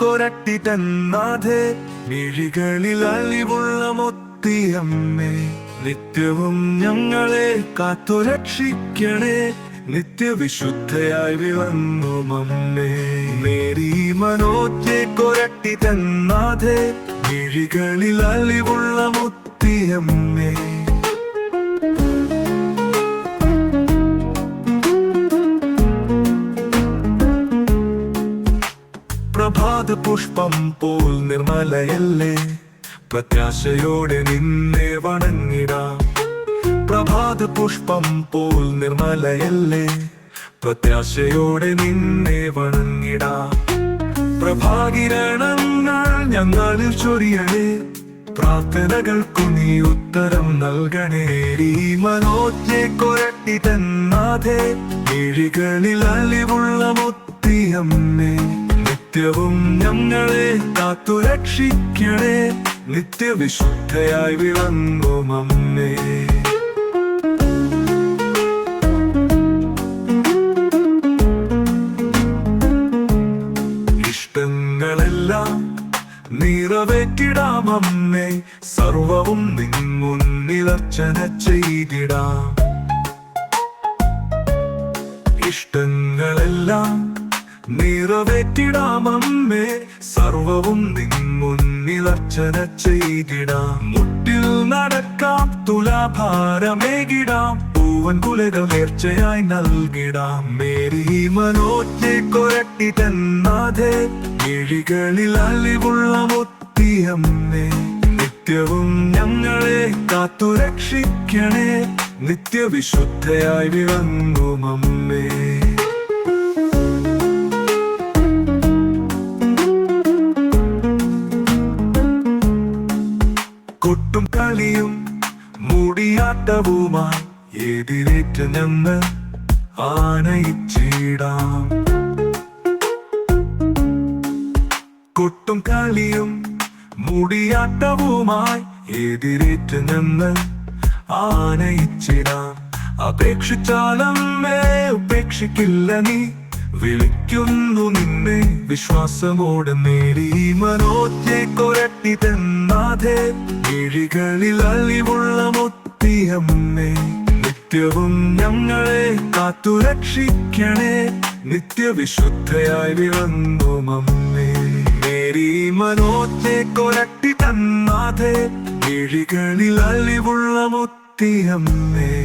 കൊരട്ടി തന്നാഥേ മിഴികളിൽ അലിവുള്ള മൊത്തിയമ്മേ നിത്യവും ഞങ്ങളെ കാത്തുരക്ഷിക്കണേ നിത്യവിശുദ്ധയായി വിളന്നു മമ്മേ മേരി മനോജെ കൊരട്ടി തന്നാഥേ മിഴികളിൽ അലിവുള്ള മുത്തിയമ്മേ. പ്രഭാത പുഷ്പം പോൽ നിർമ്മലയല്ലേ? പ്രത്യാശയോടെ നിന്നെ വണങ്ങിടാം. പ്രഭാത പുഷ്പം പോൽ നിർമ്മലയല്ലേ? പ്രത്യാശയോടെ നിന്നെ വണങ്ങിടാം. പ്രഭാകിരണങ്ങൾ ഞങ്ങളിൽ ചൊരിയണേ. പ്രാർത്ഥനകൾക്കു നീ ഉത്തരം നൽകണേ. ഈ മനോജ്ഞെ കൊരട്ടി തന്നാതെ കിഴികളിൽ അലിവുള്ള മുത്തിയമ്മേ. നിത്യവും ഞങ്ങളെ കാത്തുരക്ഷിക്കണേ നിത്യവിശുദ്ധയായി വിളങ്ങോ അമ്മേ ഇഷ്ടങ്ങളെല്ലാം നിറവേറ്റിടാം അമ്മേ സർവവും നിങ്ങുന്നിലർച്ചന ചെയ്തിടാം. ഇഷ്ടങ്ങളെല്ലാം നിറവേറ്റിടാം നിൻ മുന്നിൽ അർച്ചന ചെയ്തിടാം. മുട്ടിൽ നടക്കാം തുലാഭാരമേകിടാം. പൂവൻ കുലകൾ നേർച്ചയായി നൽകിടാം. മേരി മനോജ്ഞെ കൊരട്ടി തന്നാതെ കിഴികളിൽ അലിവുള്ള മുത്തിയമ്മേ. നിത്യവും ഞങ്ങളെ കാത്തുരക്ഷിക്കണേ. നിത്യവിശുദ്ധയായി വിളങ്ങും കളിയും മുടിയാട്ടവുമായി എതിരേറ്റ് ഞങ്ങൾ ആനയിച്ചിടാം. കൊട്ടും കളിയും മുടിയാട്ടവുമായി എതിരേറ്റ് ഞങ്ങൾ ആനയിച്ചിടാം. അപേക്ഷിച്ചാലമ്മേ ഉപേക്ഷിക്കില്ല നീ. വിളിക്കുന്നു നിന്നെ വിശ്വാസമോടെ നേടി. മനോജ്ഞെ കൊരട്ടി തന്നാഥേ കിഴികളിൽ അലിവുള്ള മുത്തിയമ്മേ. നിത്യവും ഞങ്ങളെ കാത്തുരക്ഷിക്കണേ. നിത്യവിശുദ്ധയായി വിളന്നു മമ്മേ മേരി മനോജ്ഞെ കൊരട്ടി തന്നാഥേ കിഴികളിൽ അലിവുള്ള മുത്തിയമ്മേ.